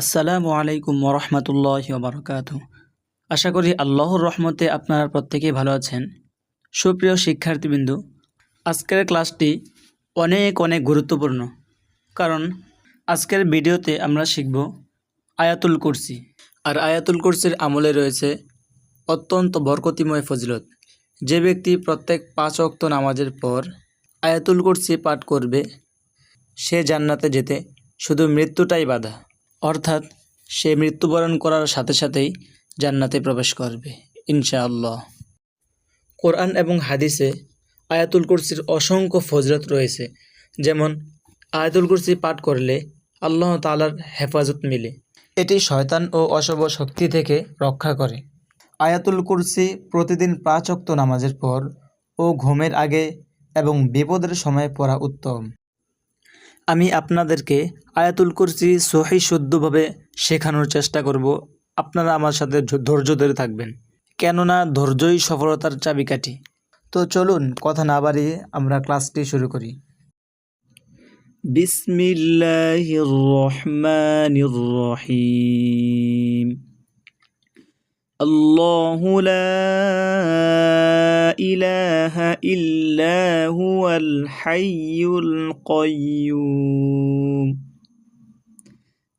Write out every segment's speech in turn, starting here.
আসসালামু আলাইকুম ওরহমতুল্লাহ বারকাত আশা করি আল্লাহর রহমতে আপনারা প্রত্যেকেই ভালো আছেন। সুপ্রিয় শিক্ষার্থীবৃন্দ, আজকের ক্লাসটি অনেক অনেক গুরুত্বপূর্ণ। কারণ আজকের ভিডিওতে আমরা শিখব আয়াতুল কুরসি। আর আয়াতুল কুরসির আমলে রয়েছে অত্যন্ত বরকতিময় ফজিলত। যে ব্যক্তি প্রত্যেক পাঁচ অক্ত নামাজের পর আয়াতুল কুরসি পাঠ করবে, সে জান্নাতে যেতে শুধু মৃত্যুটাই বাধা। অর্থাৎ সে মৃত্যুবরণ করার সাথে সাথেই জান্নাতে প্রবেশ করবে, ইনশাআল্লাহ। কোরআন এবং হাদিসে আয়াতুল কুরসির অসংখ্য ফজরত রয়েছে। যেমন, আয়াতুল কুরসি পাঠ করলে আল্লাহ তালার হেফাজত মিলে। এটি শয়তান ও অশুভ শক্তি থেকে রক্ষা করে। আয়াতুল কুরসি প্রতিদিন পাঁচ অক্ত নামাজের পর ও ঘুমের আগে এবং বিপদের সময় পড়া উত্তম। আমি আপনাদেরকে আয়াতুল কুরসি সহি শুদ্ধভাবে শেখানোর চেষ্টা করব। আপনারা আমার সাথে ধৈর্য ধরে থাকবেন। কেননা ধৈর্যই সফলতার চাবিকাঠি। তো চলুন, কথা না বাড়িয়ে আমরা ক্লাসটি শুরু করি। বিসমিল্লাহির রহমানির রহিম। আল্লাহু লা إله إلا هو الحي القيوم.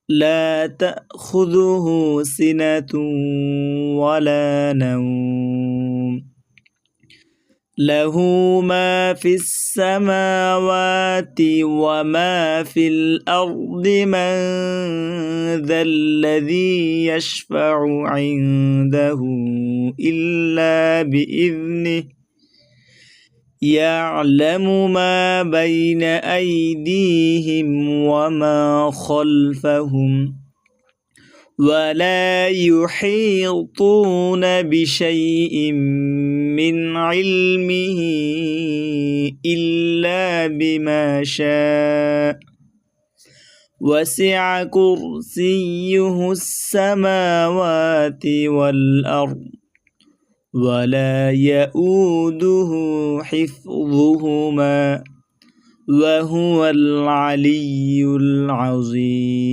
لا تأخذه سنة ولا نوم. له ما في السماوات وما في الأرض من ذا الذي يشفع عنده إلا بإذنه. يعلم ما بين أيديهم وما خلفهم. ولا يحيطون بشيء من علمه إلا بما شاء وسع كرسيه السماوات والأرض ولا يؤوده حفظهما وهو العلي العظيم